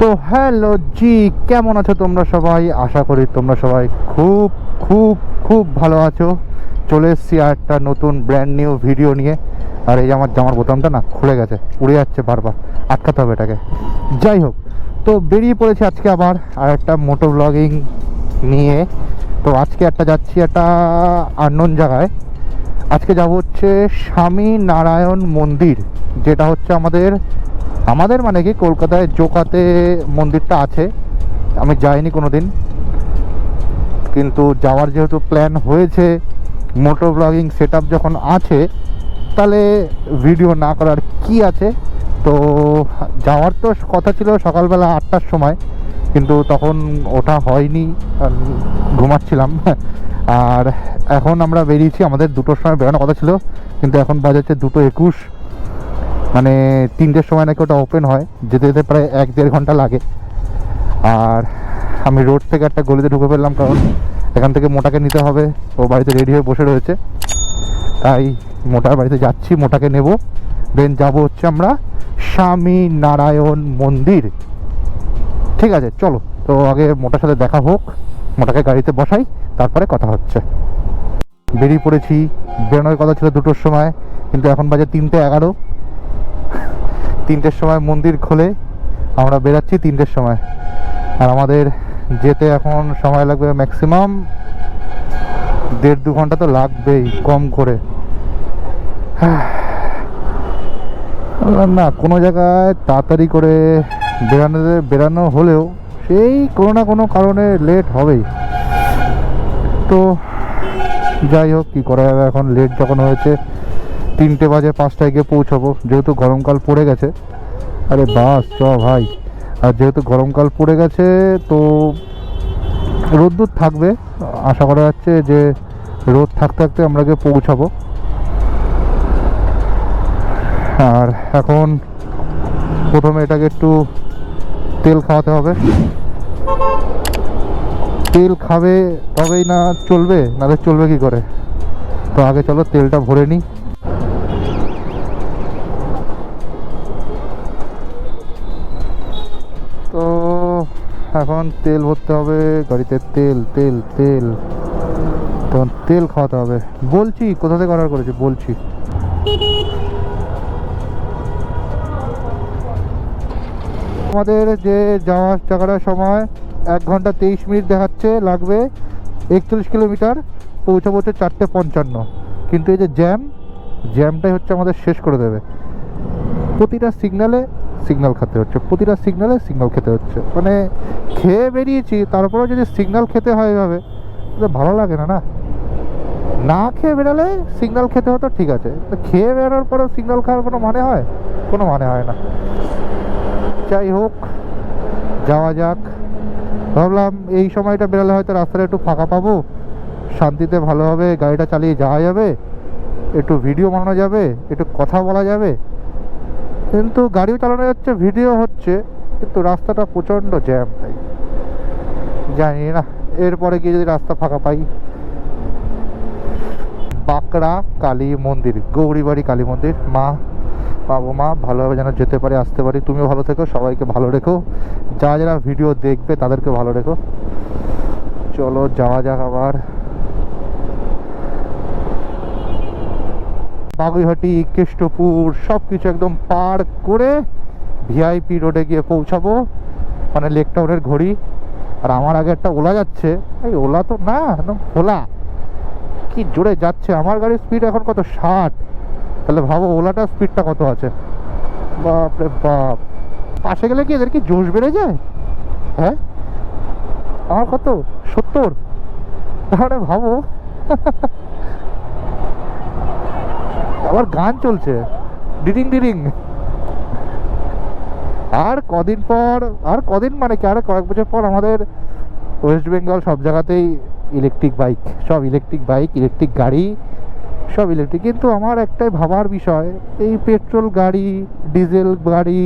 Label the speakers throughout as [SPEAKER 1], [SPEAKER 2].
[SPEAKER 1] তো হ্যালো জি, কেমন আছো তোমরা সবাই? আশা করি তোমরা সবাই খুব খুব খুব ভালো আছো। চলে এসেছি আর একটা নতুন ব্র্যান্ড নিউ ভিডিও নিয়ে। আর এই আমার জামার বোতামটা না খুলে গেছে, উড়ে যাচ্ছে বারবার। আটকাতে হবে এটাকে। যাই হোক, তো বেরিয়ে পড়েছি আজকে আবার আর একটা মোটো ব্লগিং নিয়ে। তো আজকে একটা যাচ্ছি একটা আননোন জায়গায়। আজকে যাব হচ্ছে স্বামী নারায়ণ মন্দির, যেটা হচ্ছে আমাদের আমাদের মানে কি, কলকাতায় জোকাতে মন্দিরটা আছে, আমি যাইনি কোনো দিন কিন্তু যাওয়ার যেহেতু প্ল্যান হয়েছে মোটর ব্লগিং সেট যখন আছে, তাহলে ভিডিও না করার কি আছে? তো যাওয়ার তো কথা ছিল সকালবেলা আটটার সময়, কিন্তু তখন ওটা হয়নি ঘুমাচ্ছিলাম। আর এখন আমরা বেরিয়েছি, আমাদের দুটোর সময় বেরোনোর কথা ছিল, কিন্তু এখন বাজাচ্ছে দুটো একুশ। মানে তিনটের সময় নাকি ওটা ওপেন হয়, যেতে যেতে প্রায় এক দেড় ঘণ্টা লাগে। আর আমি রোড থেকে একটা গলিতে ঢুকে ফেললাম কারণ এখান থেকে মোটাকে নিতে হবে, ও বাড়িতে রেডি হয়ে বসে রয়েছে। তাই মোটার বাড়িতে যাচ্ছি, মোটাকে নেব। দেন যাব হচ্ছে আমরা স্বামী নারায়ণ মন্দির। ঠিক আছে, চলো। তো আগে মোটার সাথে দেখা হোক, মোটাকে গাড়িতে বসাই, তারপরে কথা হচ্ছে। বেরিয়ে পড়েছি। বেরোনোর কথা ছিল দুটোর সময়, কিন্তু এখন বাজে তিনটে এগারো। তিনটের সময় মন্দির খোলে, আমরা বেরাচ্ছি তিনটের সময়। আর আমাদের যেতে এখন সময় লাগবে ম্যাক্সিমাম দেড় দু ঘণ্টা তো লাগবেই, কম করে। না, কোনো জায়গায় তাড়াতাড়ি করে বেরানো বেরানো হলেও সেই কোনো না কোনো কারণে লেট হবেই। তো যাই হোক, কী করা যাবে এখন? লেট যখন হয়েছে তিনটে বাজে পাঁচটায় গিয়ে পৌঁছাবো। যেহেতু গরমকাল পড়ে গেছে। আরে বাস, চ ভাই। আর যেহেতু গরমকাল পড়ে গেছে, তো রোদ্দুর থাকবে। আশা করা যাচ্ছে যে রোদ থাকতে থাকতে আমরা গিয়ে পৌঁছাবো। আর এখন প্রথমে এটাকে একটু তেল খাওয়াতে হবে। তেল খাবে তবেই না চলবে? নাহলে চলবে কি করে? তো আগে চলো তেলটা ভরে নিই। এখন তেল ভরতে হবে, গাড়িতে তেল তেল তেল। তো তেল খাওয়াতে হবে। বলছি, কোথা থেকে অর্ডার করেছি? বলছি। আমাদের যে যাওয়ার জায়গাটার সময় এক ঘণ্টা তেইশ মিনিট দেখাচ্ছে, লাগবে একচল্লিশ কিলোমিটার পৌঁছাবো হচ্ছে চারটে পঞ্চান্ন। কিন্তু এই যে জ্যাম, জ্যামটাই হচ্ছে আমাদের শেষ করে দেবে। প্রতিটা সিগনালে সিগন্যাল খেতে হচ্ছে। প্রতিটা সিগনালে সিগনাল খেতে হচ্ছে। মানে খেয়ে বেরিয়েছি, তারপরেও যদি সিগনাল খেতে হয় এভাবে ভালো লাগে না না? না খেয়ে বেরোলে সিগনাল খেতে হতো, ঠিক আছে। খেয়ে বেরোনোর পরেও সিগনাল খাওয়ার কোনো মানে হয়? কোনো মানে হয় না। যাই হোক, যাওয়া যাক। ভাবলাম এই সময়টা বেরোলে হয়তো রাস্তাটা একটু ফাঁকা পাবো। শান্তিতে ভালোভাবে গাড়িটা চালিয়ে যাওয়া যাবে। একটু ভিডিও বানানো যাবে, একটু কথা বলা যাবে। কিন্তু গাড়িও চালানো যাচ্ছে ভিডিও হচ্ছে, কিন্তু রাস্তাটা প্রচণ্ড জ্যাম তাই। জানি না, এরপরে গিয়ে যদি রাস্তা ফাঁকা পাই। বাঁকড়া কালী মন্দির, গৌরীবাড়ি কালী মন্দির। মা, বাবু, মা, ভালোভাবে যেন যেতে পারি, আসতে পারি। তুমিও ভালো থেকো, সবাইকে ভালো রেখো। যারা যারা ভিডিও দেখবে, তাদেরকে ভালো রেখো। চলো যাওয়া যাক আবার। বাগুইহাটি কেষ্টপুর সব কিছু একদম পার করে ভিআইপি রোডে গিয়ে পৌঁছাবো। মানে লেক টাউনের ঘড়ি। আর আমার আগে একটা ওলা যাচ্ছে। এই ওলা তো না, একদম খোলা। কি জোরে যাচ্ছে? আমার গাড়ির স্পিড এখন কত? ষাট। তাহলে ভাবো, ওলাটার স্পিডটা কত আছে? বাপ রে বাপ। পাশে গেলে কি এদের কি জোশ বেড়ে যায়? হ্যাঁ? আমার কত? সত্তর? তাহলে ভাবো। আবার গান চলছে। ডিডিং ডিডিং। আর কদিন পর, আর কদিন মানে কি? আর কয়েক বছর পর আমাদের ওয়েস্ট বেঙ্গল সব জায়গাতেই ইলেকট্রিক বাইক সব ইলেকট্রিক বাইক ইলেকট্রিক গাড়ি, সব ইলেকট্রিক কিন্তু আমার একটাই ভাবার বিষয়, এই পেট্রোল গাড়ি ডিজেল গাড়ি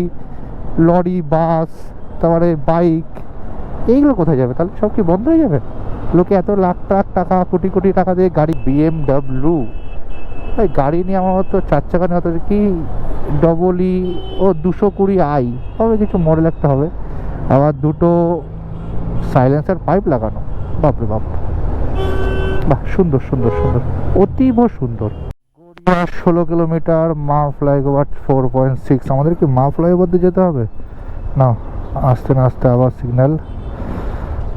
[SPEAKER 1] লরি বাস তারপরে বাইক এইগুলো কোথায় যাবে? তাহলে সব কি বন্ধ হয়ে যাবে? লোকে এত লাখ লাখ টাকা, কোটি কোটি টাকা দিয়ে গাড়ি বিএমডাব্লিউ ভাই গাড়ি নিয়ে আমার তো চার চাকা নিয়ে অত কি ডবল ই ও দুশো কুড়ি আই হবে কিছু মডেল একটা হবে। আবার দুটো সাইলেন্সার পাইপ লাগানো। বাপরে বাপ। বাহ, সুন্দর সুন্দর সুন্দর। অতীব সুন্দর। ষোলো কিলোমিটার, মা ফ্লাইওভার ফোর পয়েন্ট সিক্স আমাদের কি মা ফ্লাইওভার দিয়ে যেতে হবে? না, আস্তে না আস্তে আবার সিগন্যাল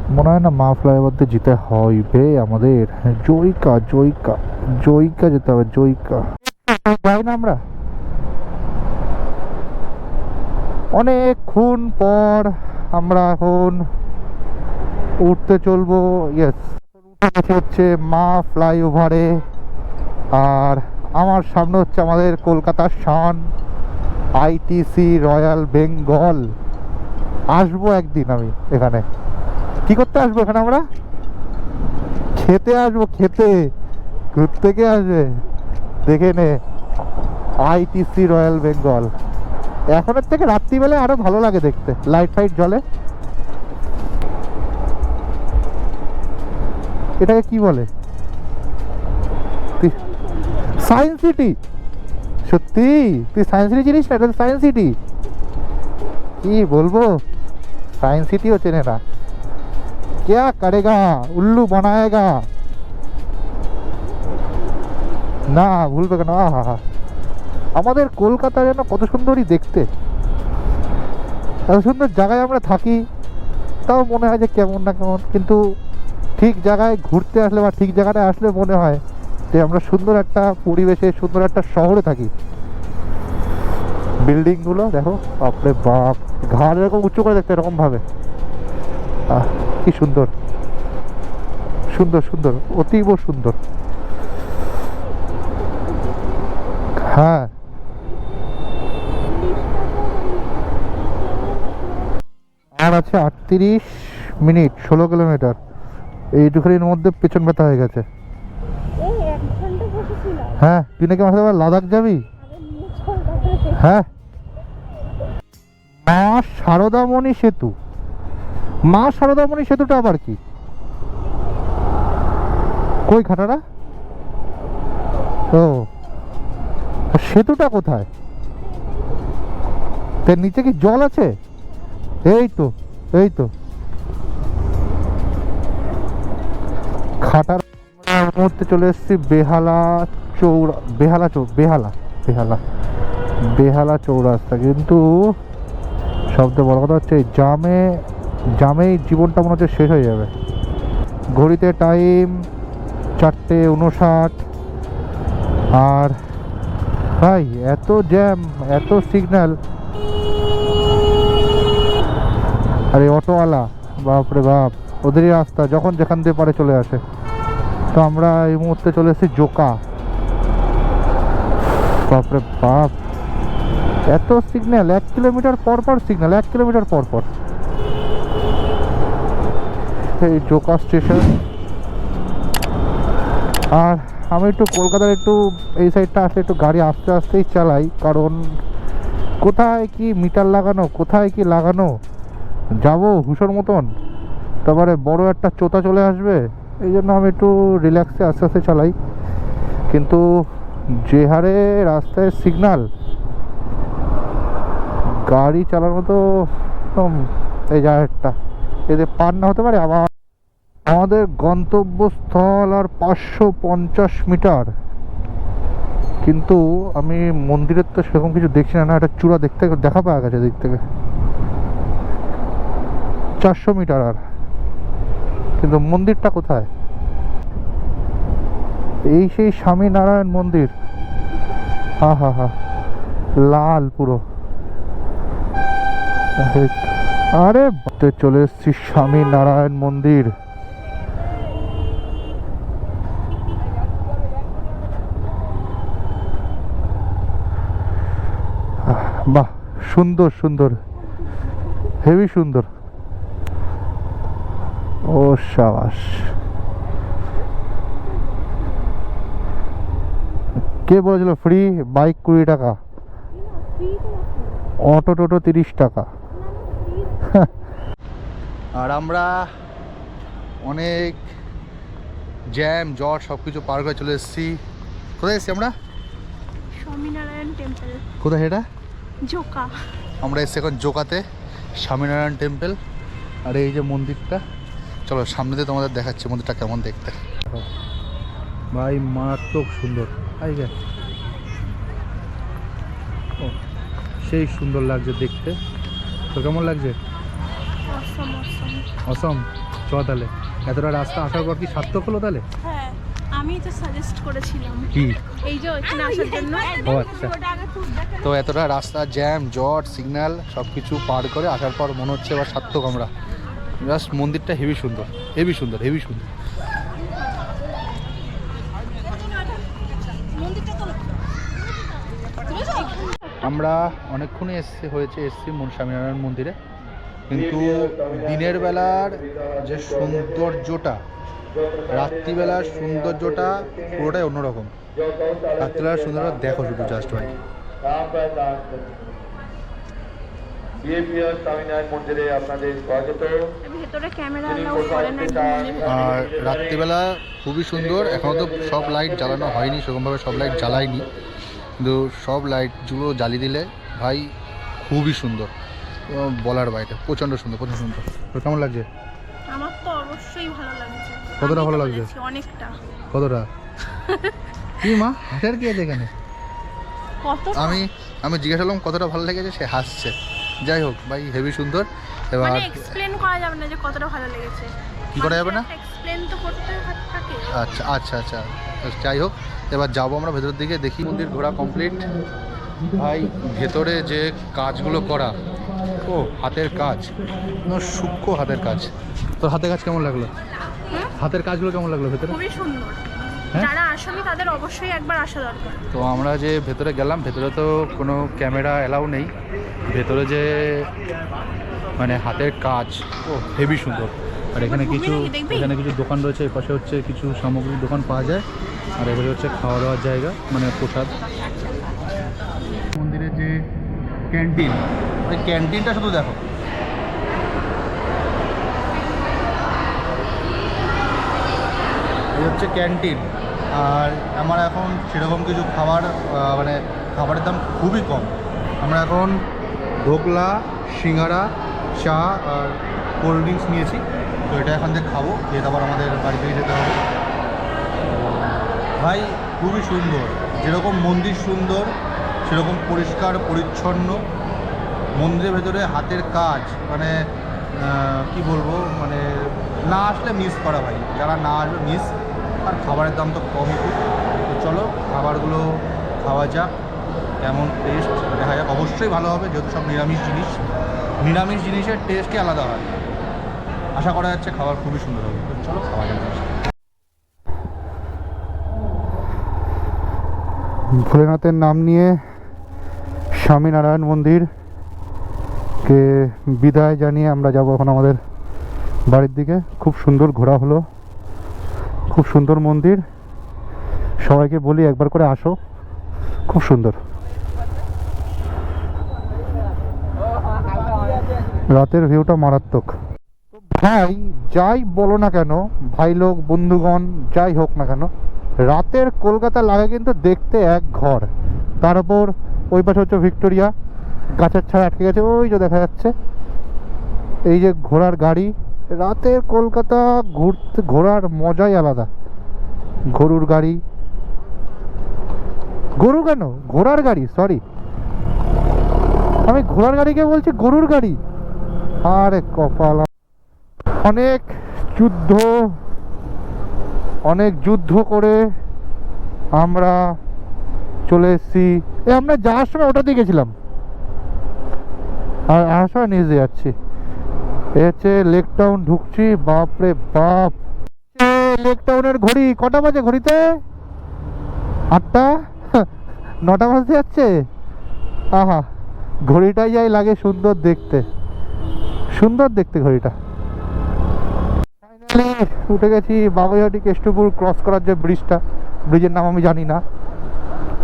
[SPEAKER 1] মনে হয় না মা ফ্লাইওভার দিয়ে যেতে হইবে আমাদের। জয়িকা জয়িকা। জয়িকা যেতে হবে, জয়িকা। যাই না আমরা? অনেকক্ষণ পর আমরা এখন উঠতে চলবো ইয়েস হচ্ছে মা ফ্লাইওভারে, আর আমার সামনে হচ্ছে আমাদের কলকাতার শান আইটিসি রয়্যাল বেঙ্গল। আসব একদিন আমি এখানে। কি করতে আসব এখানে আমরা? খেতে আসব, খেতে। ঘুরতে কে আসবে দেখে নে আইটিসি রয়্যাল বেঙ্গল এখনের থেকে রাত্রিবেলায় আরো ভালো লাগে দেখতে লাইট ফাইট জ্বলে এটাকে কি বলে সায়েন্স সিটি সত্যি তুই সায়েন্স সিটি চিনিস না এটা সায়েন্স সিটি কি বলবো সায়েন্স সিটিও চেনে না क्या करेगा उल्लू बनाएगा না ভুলবে কেন আহা হা আমাদের কলকাতা যেন কত সুন্দরই দেখতে। এত সুন্দর জায়গায় আমরা থাকি, তাও মনে হয় যে কেমন না কেমন, কিন্তু ঠিক জায়গায় ঘুরতে আসলে বা ঠিক জায়গাটায় আসলে মনে হয় যে আমরা সুন্দর একটা পরিবেশে, সুন্দর একটা শহরে থাকি। বিল্ডিংগুলো দেখো, বাপরে বাপ, ঘাড় এরকম উঁচু করে দেখতে এরকম ভাবে আহ, কি সুন্দর। সুন্দর সুন্দর, অতীব সুন্দর। হ্যাঁ। আর আছে আটত্রিশ মিনিট ষোলো কিলোমিটার। এইটুখানির মধ্যে পেছন ব্যথা হয়ে গেছে। হ্যাঁ তুই নাকি আবার লাদাখ যাবি। হ্যাঁ। মা সারদামণি সেতু। মা সারদামণি সেতুটা আবার কি? কই খাটারা ও। সেতুটা কোথায়? তার নিচে কি জল আছে? এই তো এই তো। খাটার মুহূর্তে চলে এসেছি বেহালা চৌড়া বেহালা চৌ, বেহালা বেহালা বেহালা চৌরাস্তা। কিন্তু সবচেয়ে বড় কথা হচ্ছে জামে, জামেই জীবনটা মনে হচ্ছে শেষ হয়ে যাবে। ঘড়িতে টাইম চারটে উনষাট আর ভাই, এত জ্যাম এত সিগন্যাল আরে, অটোওয়ালা, বাপরে বাপ। ওদেরই রাস্তা, যখন যেখান দিয়ে পারে চলে আসে। তো আমরা এই মুহূর্তে চলে এসেছি জোকা। বাপরে বাপ। এত সিগন্যাল এক কিলোমিটার পর পর সিগন্যাল এক কিলোমিটার পর পর। এই জোকা স্টেশন আর আমি একটু কলকাতার একটু এই সাইডটা আসলে একটু গাড়ি আস্তে আস্তেই চালাই। কারণ কোথায় কি মিটার লাগানো, কোথায় কি লাগানো? যাব হুশোর মতন। তারপরে বড় একটা চোতা চলে আসবে। এই জন্য আমি একটু রিল্যাক্সে আস্তে আস্তে চালাই। কিন্তু যে হারে রাস্তায় সিগনাল গাড়ি চালানো তো একদম এই জায়গাটা। এতে পার না হতে পারে, আবার আমাদের গন্তব্যস্থল আর পাঁচশো পঞ্চাশ মিটার। কিন্তু আমি মন্দিরের তো সেরকম কিছু দেখছি না একটা চূড়া দেখতে দেখা পাওয়া গেছে দিক থেকে। চারশো মিটার আর। কিন্তু মন্দিরটা কোথায়? এই সেই স্বামীনারায়ণ মন্দির। হা হা হা। লাল পুরো। আরে চলে এসছি স্বামী নারায়ণ মন্দির। বাহ সুন্দর সুন্দর। হেভি সুন্দর। ও সাবাস। কে বলেছিল ফ্রি বাইক কুড়ি টাকা। অটো টোটো তিরিশ টাকা। আর আমরা অনেক জ্যাম জ্বর সব কিছু পার করে চলে এসেছি। কোথায় এসেছি আমরা?
[SPEAKER 2] স্বামীনারায়ণ টেম্পল
[SPEAKER 3] কোথায় এটা?
[SPEAKER 2] জোকা।
[SPEAKER 3] আমরা এসে এখন জোকাতে স্বামীনারায়ণ টেম্পল আর এই যে মন্দিরটা। চলো সামনে দিয়ে তোমাদের দেখাচ্ছি মন্দিরটা কেমন দেখতে। ভাই মারাত্মক সুন্দর। ও সেই সুন্দর লাগছে দেখতে। তো কেমন লাগছে?
[SPEAKER 2] অসম
[SPEAKER 3] চ তাহলে। এতটা রাস্তা আসার পর কি সার্থক হলো তাহলে?
[SPEAKER 2] হ্যাঁ আমি তো সাজেস্ট করেছিলাম।
[SPEAKER 3] কি?
[SPEAKER 2] এই যে এখানে আসার জন্য।
[SPEAKER 3] ও আচ্ছা। তো এতটা রাস্তা জ্যাম জট সিগন্যাল সব কিছু পার করে আসার পর মনে হচ্ছে এবার সার্থক আমরা। জাস্ট মন্দিরটা হেভি সুন্দর হেভি সুন্দর হেভি সুন্দর। আমরা অনেকক্ষণই এসছে হয়েছে এসছি মন স্বামীনারায়ণ মন্দিরে। কিন্তু দিনের বেলার যে সৌন্দর্যটা রাত্রিবেলার সৌন্দর্যটা পুরোটাই অন্যরকম। রাত্রিবেলার সৌন্দর্য দেখো শুধু জাস্ট ভাই। আর রাত্রিবেলা খুবই সুন্দর এখনও তো সব লাইট জ্বালানো হয়নি সেরকমভাবে সব লাইট জ্বালায়নি। কিন্তু সব লাইটগুলো জ্বালিয়ে দিলে ভাই খুবই সুন্দর। এবং বলার বাইরে প্রচণ্ড সুন্দর প্রচণ্ড সুন্দর। তো কেমন লাগছে?
[SPEAKER 2] আমার তো অবশ্যই ভালো লাগছে।
[SPEAKER 3] কতটা ভালো লাগছে?
[SPEAKER 2] অনেকটা।
[SPEAKER 3] কতটা? কি মা? হাসার কি আছে এখানে? আমি আমি জিজ্ঞাসা করলাম কতটা ভালো লেগেছে সে হাসছে। যাই হোক ভাই হেভি সুন্দর। এবার
[SPEAKER 2] মানে এক্সপ্লেন করা যাবে না যে কতটা ভালো লেগেছে।
[SPEAKER 3] কি করা যাবে না?
[SPEAKER 2] এক্সপ্লেন তো করতে থাকে।
[SPEAKER 3] আচ্ছা আচ্ছা আচ্ছা। যাই হোক এবার যাব আমরা ভেতরের দিকে। দেখি মন্দির ঘোরা কমপ্লিট ভাই ভেতরে যে কাজগুলো করা ও হাতের কাজ। সূক্ষ্ম হাতের কাজ। তোর হাতের কাজ কেমন লাগল? হাতের কাজগুলো কেমন লাগল ভেতরে?
[SPEAKER 2] খুবই সুন্দর।
[SPEAKER 3] হ্যাঁ?
[SPEAKER 2] যারা আসেনি তাদের অবশ্যই একবার আসা দরকার।
[SPEAKER 3] তো আমরা যে ভেতরে গেলাম ভেতরে তো কোনো ক্যামেরা অ্যালাউ নেই। ভেতরে যে মানে হাতের কাজ ও হেভি সুন্দর। আর এখানে কিছু এখানে কিছু দোকান রয়েছে এই পাশে হচ্ছে কিছু সামগ্রীর দোকান পাওয়া যায়। আর এবারে হচ্ছে খাওয়া দাওয়ার জায়গা মানে প্রসাদ। মন্দিরের যে ক্যান্টিন ওই ক্যান্টিনটা শুধু দেখো। এই হচ্ছে ক্যান্টিন। আর আমার এখন সেরকম কিছু খাবার মানে খাবারের দাম খুবই কম। আমরা এখন ঢোকলা, সিঙ্গারা, চা আর কোল্ড ড্রিঙ্কস নিয়েছি। তো এটা এখান থেকে খাব, খেয়ে তারপর আমাদের বাড়ি থেকে যেতে হবে। ভাই, খুবই সুন্দর। যেরকম মন্দির সুন্দর, সেরকম পরিষ্কার, পরিচ্ছন্ন। মন্দিরের ভেতরে হাতের কাজ মানে কি বলব মানে না আসলে মিস করা ভাই। যারা না আসবে মিস আর খাবারের দাম তো কমই তো চলো, খাবারগুলো খাওয়া যাক, কেমন টেস্ট দেখা যাক। অবশ্যই ভালো হবে, যেহেতু সব নিরামিষ জিনিস। নিরামিষ জিনিসের টেস্টই আলাদা হয়। আশা করা যাচ্ছে খাবার খুবই সুন্দর হবে। তো চলো, খাওয়া যাক ভোলেনাথের নাম নিয়ে স্বামীনারায়ণ মন্দির কে বিদায় জানিয়ে আমরা যাব এখন আমাদের বাড়ির দিকে। খুব সুন্দর ঘোরা হলো। খুব সুন্দর মন্দির। সবাইকে বলি একবার করে আসো। খুব সুন্দর। রাতের ভিউটা মারাত্মক। ভাই, যাই বলো না কেন, ভাই লোক, বন্ধুগণ, যাই হোক না কেন, রাতের কলকাতা লাগে কিন্তু দেখতে এক ঘর। তার উপর ওই পাশে হচ্ছে ভিক্টোরিয়া। গাছের ছায়া আটকে গেছে, ওই যে দেখা যাচ্ছে। এই যে ঘোড়ার গাড়ি রাতের কলকাতা ঘুরতে, ঘোরার মজাই আলাদা। গরুর গাড়ি। গরু কেন? ঘোড়ার গাড়ি সরি আমি ঘোড়ার গাড়িকে বলছি গরুর গাড়ি। আরে কপাল। অনেক যুদ্ধ অনেক যুদ্ধ করে আমরা চলে এসেছি। এ, আমরা যাওয়ার সময় ওটা দিয়ে গেছিলাম। আর আসার নিয়ে যাচ্ছি। এ হচ্ছে লেক টাউন ঢুকছি, বাপরে বাপ। লেক টাউনের ঘড়ি, কটা বাজে ঘড়িতে? আটটা? নটা বাজতে যাচ্ছে? আহা, ঘড়িটাই যাই লাগে সুন্দর দেখতে। সুন্দর দেখতে ঘড়িটা। উঠে গেছি বাগুইহাটি কেষ্টপুর ক্রস করার যে ব্রিজটা ব্রিজের নাম আমি জানি না।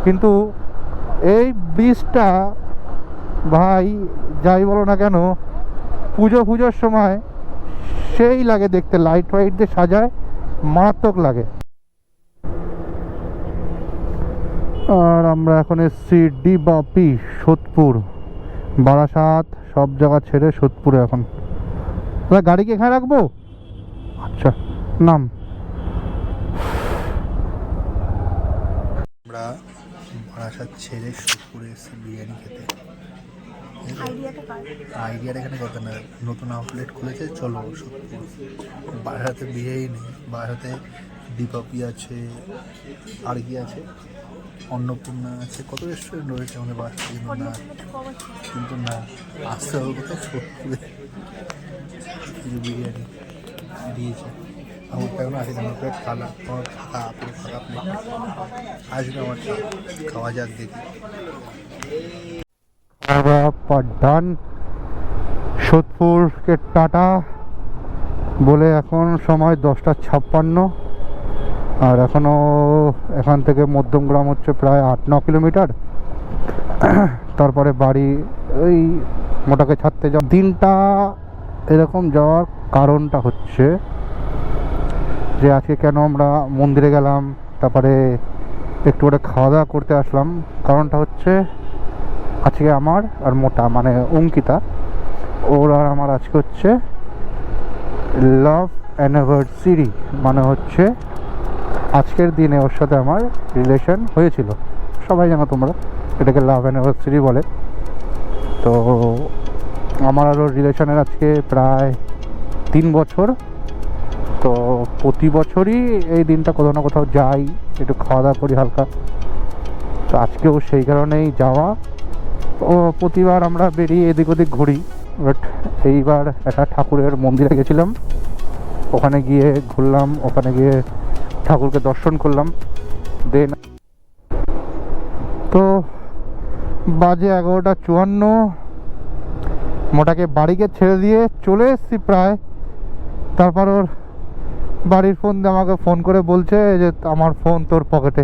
[SPEAKER 3] কিন্তু এই ব্রিজটা ভাই, যাই বলো না কেন পুজো পুজোর সময় সেই লাগে দেখতে লাইট ফাইট দিয়ে সাজায়, মারাত্মক লাগে।
[SPEAKER 1] আর আমরা এখন এসছি ডিবাপি, সোদপুর। বারাসাত, সব জায়গা ছেড়ে সোদপুরে এখন। গাড়ি কি এখানে রাখব? আচ্ছা নাম। আমরা বারাসাত ছেড়ে সোদপুরে এসেছি বিরিয়ানি খেতে। আইডিয়ার এখানে কত না নতুন আউটলেট খুলেছে চলো সোদপুর বারাসাতে বিরিয়ানি নেই বারাসাতে ডিপাপি আছে আর কি আছে? অন্নপূর্ণা আছে কত রেস্টুরেন্ট রয়েছে আমাদের বারাসাতে কিন্তু না? কিন্তু না আসতে হবে কোথায় সোদপুরে এই যে বিরিয়ানি দিয়েছে। আমার এখন আসেনি আমার খালা আমার পুরো প্লেট আসবে। খাওয়া যাক দেখি। খাওয়া ডান সোদপুরকে টাটা। বলে এখন সময় দশটা ছাপ্পান্ন। আর এখনও এখান থেকে মধ্যমগ্রাম হচ্ছে প্রায় আট ন কিলোমিটার। তারপরে বাড়ি ওই মোটাকে ছাড়তে যাওয়া দিনটা এরকম যাওয়ার কারণটা হচ্ছে যে আজকে কেন আমরা মন্দিরে গেলাম, তারপরে একটু করে খাওয়া দাওয়া করতে আসলাম। কারণটা হচ্ছে আজকে আমার আর মোটা মানে অঙ্কিতা। ওর আর আমার আজকে হচ্ছে লাভ অ্যানিভার্সারি মানে হচ্ছে আজকের দিনে ওর সাথে আমার রিলেশন হয়েছিল। সবাই জানো তোমরা, এটাকে লাভ অ্যানিভার্সারি বলে। তো আমার আর ওর রিলেশনের আজকে প্রায় তিন বছর। তো প্রতি বছরই এই দিনটা কোথাও না কোথাও যাই, একটু খাওয়া দাওয়া করি হালকা। তো আজকেও সেই কারণেই যাওয়া। প্রতিবার আমরা বেরিয়ে এদিক ওদিক ঘুরি বাট এইবার একটা ঠাকুরের মন্দিরে গেছিলাম। ওখানে গিয়ে ঘুরলাম, ওখানে গিয়ে ঠাকুরকে দর্শন করলাম। দেন তো বাজে এগারোটা চুয়ান্ন, মোটাকে বাড়িকে ছেড়ে দিয়ে চলে এসেছি প্রায়। তারপর ওর বাড়ির ফোন দিয়ে আমাকে ফোন করে বলছে যে, আমার ফোন তোর পকেটে।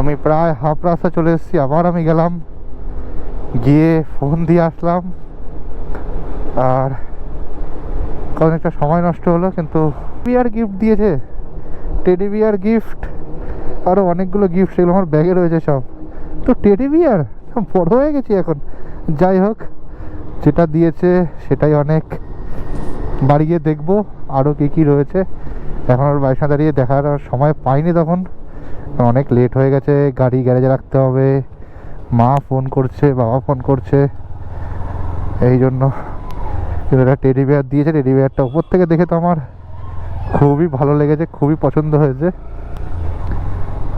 [SPEAKER 1] আমি প্রায় হাফ রাস্তা চলে এসেছি, আবার আমি গেলাম। গিয়ে ফোন দিয়ে আসলাম। আর অনেকটা সময় নষ্ট হলো, কিন্তু বিয়ার গিফট দিয়েছে। টেডি বিয়ার গিফট আরও অনেকগুলো গিফট সেগুলো আমার ব্যাগে রয়েছে সব। তো টেডি বিয়ার বড় হয়ে গেছি এখন। যাই হোক, যেটা দিয়েছে সেটাই অনেক। বাড়ি গিয়ে দেখব আরও কী কী রয়েছে। এখন বাড়ির সাথে দাঁড়িয়ে দেখার আর সময় পাইনি তখন। অনেক লেট হয়ে গেছে, গাড়ি গ্যারেজে রাখতে হবে। মা ফোন করছে, বাবা ফোন করছে। এই জন্য এবার টেডি বিয়ার দিয়েছে টেডি বিয়ারটা উপর থেকে দেখে তো আমার খুবই ভালো লেগেছে, খুবই পছন্দ হয়েছে।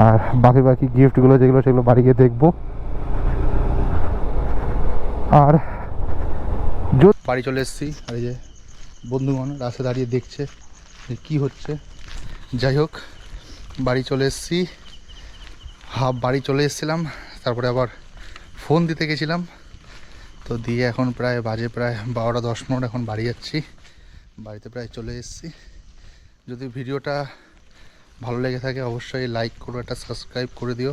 [SPEAKER 1] আর বাকি বাকি গিফটগুলো যেগুলো, সেগুলো বাড়ি গিয়ে দেখব। আর বাড়ি চলে এসেছি, আর এই যে বন্ধুগণ রাস্তা দাঁড়িয়ে দেখছে যে কী হচ্ছে। যাই হোক, বাড়ি চলে এসেছি। হাফ বাড়ি চলে এসেছিলাম। তারপরে আবার ফোন দিতে গেছিলাম। তো দিয়ে এখন প্রায় বাজে প্রায় বারোটা দশ মিনিট এখন বাড়ি যাচ্ছি। বাড়িতে প্রায় চলে এসেছি। যদি ভিডিওটা ভালো লেগে থাকে অবশ্যই লাইক করো, একটা সাবস্ক্রাইব করে দিও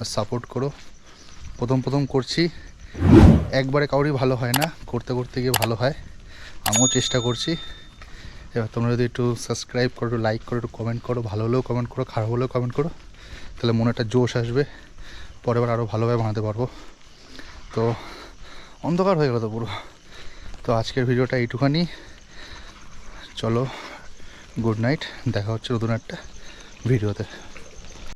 [SPEAKER 1] আর সাপোর্ট করো। প্রথম প্রথম করছি। একবারে কাউরই ভালো হয় না, করতে করতে গিয়ে ভালো হয়। আমিও চেষ্টা করছি। এবার তোমরা যদি একটু সাবস্ক্রাইব করো, একটু লাইক করো, একটু কমেন্ট করো, ভালো হলেও কমেন্ট করো, খারাপ হলেও কমেন্ট করো, তাহলে মনে একটা জোশ আসবে। পরের বার আরও ভালোভাবে বানাতে পারব। তো অন্ধকার হয়ে গেল তো পুরো। তো আজকের ভিডিওটা এইটুখানি। চলো, গুড নাইট। দেখা হচ্ছে নতুন একটা ভিডিওতে।